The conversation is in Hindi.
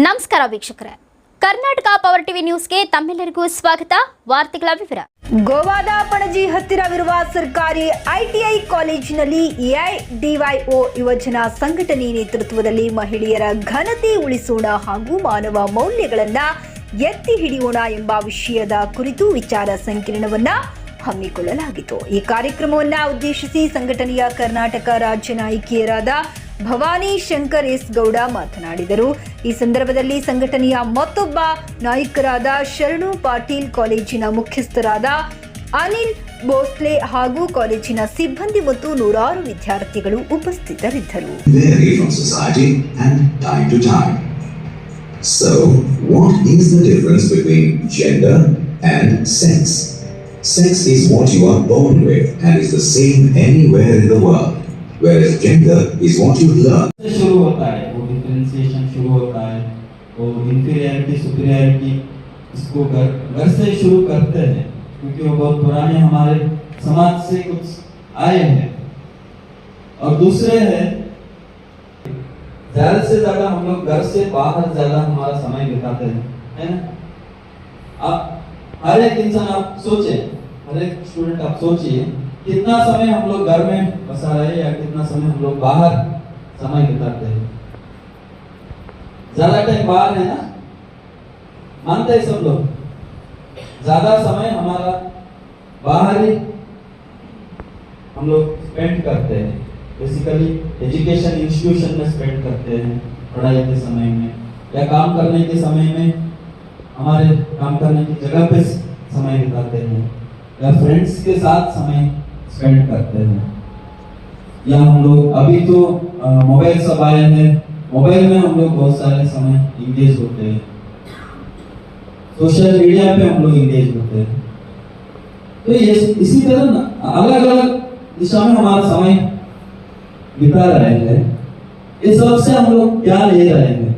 ನಮಸ್ಕಾರ ವೀಕ್ಷಕರೇ. ಕರ್ನಾಟಕ ಪವರ್ ಟಿವಿ ನ್ಯೂಸ್ಗೆ ತಮ್ಮೆಲ್ಲರಿಗೂ ಸ್ವಾಗತ. ವಾರ್ತೆಗಳ ವಿವರ. ಗೋವಾದ ಪಣಜಿ ಹತ್ತಿರವಿರುವ ಸರ್ಕಾರಿ ಐಟಿಐ ಕಾಲೇಜಿನಲ್ಲಿ ಎಐಡಿವೈಒ ಯುವಜನ ಸಂಘಟನೆ ನೇತೃತ್ವದಲ್ಲಿ ಮಹಿಳೆಯರ ಘನತೆ ಉಳಿಸೋಣ ಹಾಗೂ ಮಾನವ ಮೌಲ್ಯಗಳನ್ನ ಎತ್ತಿ ಹಿಡಿಯೋಣ ಎಂಬ ವಿಷಯದ ಕುರಿತು ವಿಚಾರ ಸಂಕಿರಣವನ್ನ ಹಮ್ಮಿಕೊಳ್ಳಲಾಗಿತ್ತು. ಈ ಕಾರ್ಯಕ್ರಮವನ್ನ ಉದ್ದೇಶಿಸಿ ಸಂಘಟನೆಯ ಕರ್ನಾಟಕ ರಾಜ್ಯ ನಾಯಕಿಯರಾದ ಭವಾನಿ ಶಂಕರ್ ಎಸ್ ಗೌಡ ಮಾತನಾಡಿದರು. ಈ ಸಂದರ್ಭದಲ್ಲಿ ಸಂಘಟನೆಯ ಮತ್ತೊಬ್ಬ ನಾಯಕರಾದ ಶರಣು ಪಾಟೀಲ್ ಕಾಲೇಜಿನ ಮುಖ್ಯಸ್ಥರಾದ ಅನಿಲ್ ಬೋಸ್ಲೆ ಹಾಗೂ ಕಾಲೇಜಿನ ಸಿಬ್ಬಂದಿ ಮತ್ತು ನೂರಾರು ವಿದ್ಯಾರ್ಥಿಗಳು ಉಪಸ್ಥಿತರಿದ್ದರು. Sex is what you are born with and is the same anywhere in the world. Whereas gender is what you learn. शुरू होता है वो डिफरेंशिएशन शुरू होता है वो इंफीरियरिटी सुपीरियरिटी इसको घर घर से शुरू करते हैं, क्योंकि वो बहुत पुराने हमारे समाज से कुछ आए हैं और दूसरे है, ज़्यादा से ज़्यादा हम लोग घर से बाहर ज़्यादा हमारा समय बिताते हैं, है ना आप, हर एक इंसान, आप सोचे हर एक स्टूडेंट आप सोचिए कितना समय हम लोग घर में बसा रहे या कितना समय हम लोग बाहर समय बिताते हैं? ज़्यादा टाइम बाहर है ना? मानते हैं सब लोग। ज़्यादा समय हमारा बाहर ही हम लोग स्पेंड करते हैं। बेसिकली एजुकेशन इंस्टीट्यूशन में स्पेंड करते हैं पढ़ाई के समय में या काम करने के समय में। हमारे काम करने की जगह पे समय बिताते हैं। या फ्रेंड्स के साथ समय स्पेंड करते हैं। या हम लोग, अभी तो मोबाइल सब आए हैं। मोबाइल में हम लोग बहुत सारे समय इंगेज होते हैं। सोशल मीडिया पे हम लोग इंगेज होते हैं। तो ये इसी तरह अलग अलग दिशा में हमारा समय बिता रहे हैं। इस सबसे हम लोग क्या ले रहे हैं?